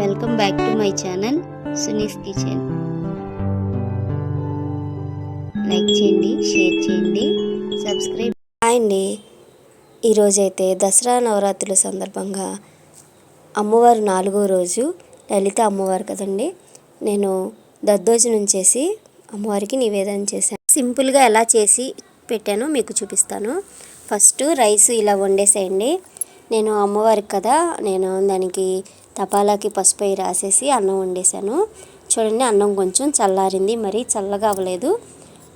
Welcome back to my channel Suni's kitchen like చేయండి share చేయండి subscribe hi అండి. ఈరోజైతే దసరా నవరాత్రుల సందర్భంగా అమ్మవారు నాలుగో రోజు లలిత అమ్మవారు కదండి. నేను దద్దోజనం చేసి అమ్మవారికి నివేదన చేశాను. సింపుల్గా ఎలా చేసి పెట్టానో మీకు చూపిస్తాను. ఫస్ట్ రైస్ ఇలా వండేసేయండి. నేను అమ్మవారికి కదా నేను దానికి తపాలాకి పసుపు రాసేసి అన్నం వండేసాను చూడండి అన్నం కొంచెం చల్లారింది. మరీ చల్లగా అవ్వలేదు.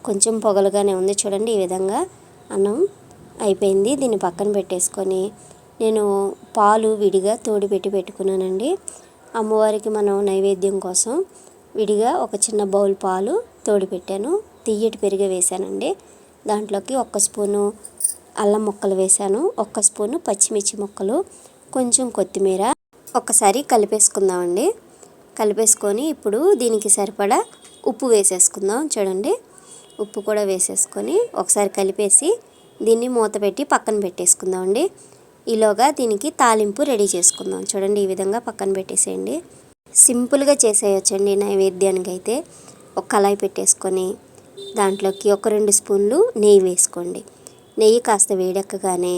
కొంచెం పొగలుగానే ఉంది. చూడండి ఈ విధంగా అన్నం అయిపోయింది. దీన్ని పక్కన పెట్టేసుకొని నేను పాలు విడిగా తోడి పెట్టి పెట్టుకున్నానండి. అమ్మవారికి మనం నైవేద్యం కోసం విడిగా ఒక చిన్న బౌల్ పాలు తోడి పెట్టాను. తియ్యటి పెరుగు వేశానండి. దాంట్లోకి ఒక్క స్పూను అల్లం ముక్కలు వేశాను. ఒక్క స్పూను పచ్చిమిర్చి ముక్కలు కొంచెం కొత్తిమీర ఒక్కసారి కలిపేసుకుందామండి. కలిపేసుకొని ఇప్పుడు దీనికి సరిపడా ఉప్పు వేసేసుకుందాం చూడండి. ఉప్పు కూడా వేసేసుకొని ఒకసారి కలిపేసి దీన్ని మూత పెట్టి పక్కన పెట్టేసుకుందామండి. ఈలోగా దీనికి తాలింపు రెడీ చేసుకుందాం చూడండి. ఈ విధంగా పక్కన పెట్టేసేయండి. సింపుల్గా చేసేయచ్చండి నైవేద్యానికి అయితే ఒక కళాయి పెట్టేసుకొని దాంట్లోకి ఒక రెండు స్పూన్లు నెయ్యి వేసుకోండి. నెయ్యి కాస్త వేడెక్కగానే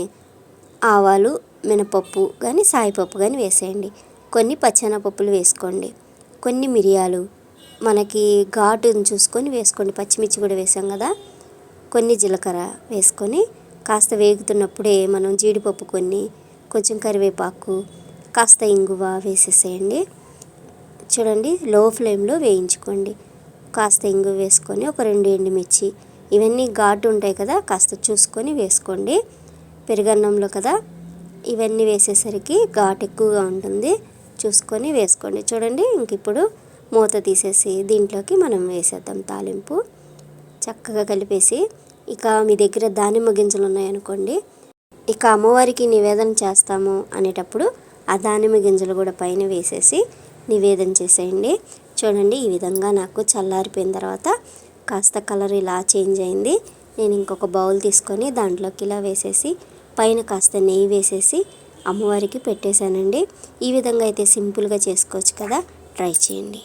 ఆవాలు మినపప్పు కానీ సాయిపప్పు కానీ వేసేయండి. కొన్ని పచ్చెనపప్పులు వేసుకోండి. కొన్ని మిరియాలు. మనకి ఘాటును చూసుకొని వేసుకోండి. పచ్చిమిర్చి కూడా వేసాం కదా. కొన్ని జీలకర్ర వేసుకొని కాస్త వేగుతున్నప్పుడే మనం జీడిపప్పు కొన్ని కొంచెం కరివేపాకు కాస్త ఇంగువ వేసేసేయండి. చూడండి లో ఫ్లేమ్లో వేయించుకోండి. కాస్త ఇంగువ వేసుకొని ఒక రెండు ఎండుమిర్చి. ఇవన్నీ ఘాటు ఉంటాయి కదా కాస్త చూసుకొని వేసుకోండి. పెరుగన్నంలో కదా ఇవన్నీ వేసేసరికి ఘాట్ ఎక్కువగా ఉంటుంది. చూసుకొని వేసుకోండి. చూడండి ఇంక ఇప్పుడు మూత తీసేసి దీంట్లోకి మనం వేసేద్దాం తాలింపు. చక్కగా కలిపేసి ఇక మీ దగ్గర దానిమ్మ గింజలు ఉన్నాయనుకోండి ఇక అమ్మవారికి నివేదన చేస్తాము అనేటప్పుడు ఆ దానిమ్మ గింజలు కూడా పైన వేసేసి నివేదన చేసేయండి. చూడండి ఈ విధంగా నాకు చల్లారిపోయిన తర్వాత కాస్త కలర్ ఇలా చేంజ్ అయింది. నేను ఇంకొక బౌల్ తీసుకొని దాంట్లోకి ఇలా వేసేసి పైన కాస్త నెయ్యి వేసేసి అమ్మవారికి పెట్టేశానండి. ఈ విధంగా అయితే సింపుల్గా చేసుకోవచ్చు కదా. ట్రై చేయండి.